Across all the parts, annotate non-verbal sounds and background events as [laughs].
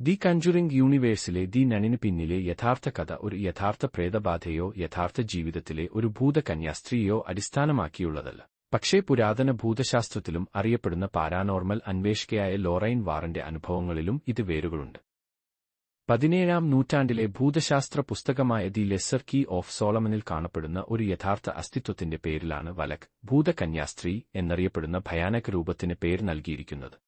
The കൺജുറിംഗ് യൂണിവേഴ്സിലെ the നണിന് പിന്നിലെ യഥാർത്ഥ കഥ ഒരു യഥാർത്ഥ പ്രേതബാധയോ യഥാർത്ഥ ജീവിതത്തിലെ ഒരു ഭൂതകന്യാസ്ത്രീയോ അടിസ്ഥാനമാക്കിയുള്ളതല്ല. പക്ഷേ പുരാതന ഭൂതശാസ്ത്രത്തിലും അറിയപ്പെടുന്ന പാരാനോർമൽ അന്വേഷകയായ ലോറൈൻ വാറന്റെ അനുഭവങ്ങളിലും ഇത് വേരുകളുണ്ട്. പതിനേഴാം നൂറ്റാണ്ടിലെ ഭൂതശാസ്ത്ര പുസ്തകമായ ദി ലെസർ കീ ഓഫ് സോളമനിൽ കാണപ്പെടുന്ന ഒരു യഥാർത്ഥ അസ്തിത്വത്തിന്റെ പേരിലാണ് വലക് ഭൂതകന്യാസ്ത്രീ എന്നറിയപ്പെടുന്ന ഭയാനക രൂപത്തിന് പേര് നൽകിയിരിക്കുന്നത്.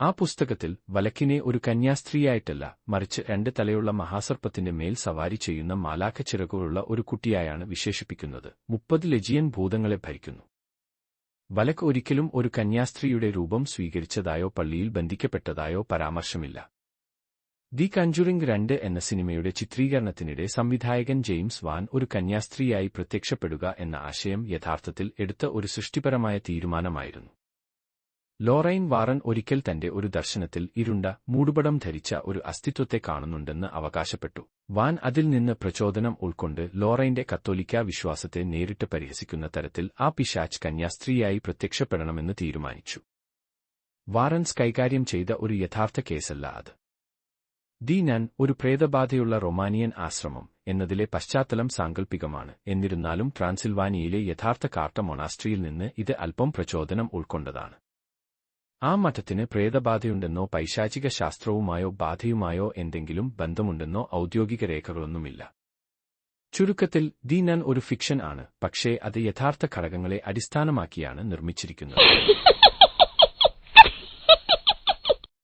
ആ പുസ്തകത്തിൽ വലക്കിനെ ഒരു കന്യാസ്ത്രീയായിട്ടല്ല മറിച്ച് രണ്ട് തലയുള്ള മഹാസർപ്പത്തിന്റെ മേൽ സവാരി ചെയ്യുന്ന മാലാഖ ചിറകുകളുള്ള ഒരു കുട്ടിയായാണ് വിശേഷിപ്പിക്കുന്നത്. മുപ്പത് ലജിയൻ ഭൂതങ്ങളെ ഭരിക്കുന്നു. വലക്ക് ഒരിക്കലും ഒരു കന്യാസ്ത്രീയുടെ രൂപം സ്വീകരിച്ചതായോ പള്ളിയിൽ ബന്ധിക്കപ്പെട്ടതായോ പരാമർശമില്ല. ദി കഞ്ചുറിംഗ് രണ്ട് എന്ന സിനിമയുടെ ചിത്രീകരണത്തിനിടെ സംവിധായകൻ ജെയിംസ് വാൻ ഒരു കന്യാസ്ത്രീയായി പ്രത്യക്ഷപ്പെടുക എന്ന ആശയം യഥാർത്ഥത്തിൽ എടുത്ത ഒരു സൃഷ്ടിപരമായ തീരുമാനമായിരുന്നു. ലോറൈൻ വാറൻ ഒരിക്കൽ തന്റെ ഒരു ദർശനത്തിൽ ഇരുണ്ട മൂടുപടം ധരിച്ച ഒരു അസ്തിത്വത്തെ കാണുന്നുണ്ടെന്ന് അവകാശപ്പെട്ടു. വാൻ അതിൽ നിന്ന് പ്രചോദനം ഉൾക്കൊണ്ട് ലോറൈന്റെ കത്തോലിക്ക വിശ്വാസത്തെ നേരിട്ട് പരിഹസിക്കുന്ന തരത്തിൽ ആ പിശാച്ച് കന്യാസ്ത്രീയായി പ്രത്യക്ഷപ്പെടണമെന്ന് തീരുമാനിച്ചു. വാറൻസ് കൈകാര്യം ചെയ്ത ഒരു യഥാർത്ഥ കേസല്ല അത്. ദി നൻ ഒരു പ്രേതബാധയുള്ള റൊമാനിയൻ ആശ്രമം എന്നതിലെ പശ്ചാത്തലം സാങ്കൽപ്പികമാണ്. എന്നിരുന്നാലും ട്രാൻസിൽവാനിയയിലെ യഥാർത്ഥ കാർട്ട മൊണാസ്ട്രിയിൽ നിന്ന് ഇത് അല്പം പ്രചോദനം ഉൾക്കൊണ്ടതാണ്. ആ മഠത്തിന് പ്രേതബാധയുണ്ടെന്നോ പൈശാചിക ശാസ്ത്രവുമായോ ബാധയുമായോ എന്തെങ്കിലും ബന്ധമുണ്ടെന്നോ ഔദ്യോഗിക രേഖകളൊന്നുമില്ല. ചുരുക്കത്തിൽ ദി നൻ ഒരു ഫിക്ഷൻ ആണ് പക്ഷേ അത് യഥാർത്ഥ ഘടകങ്ങളെ അടിസ്ഥാനമാക്കിയാണ് നിർമ്മിച്ചിരിക്കുന്നത്. [laughs]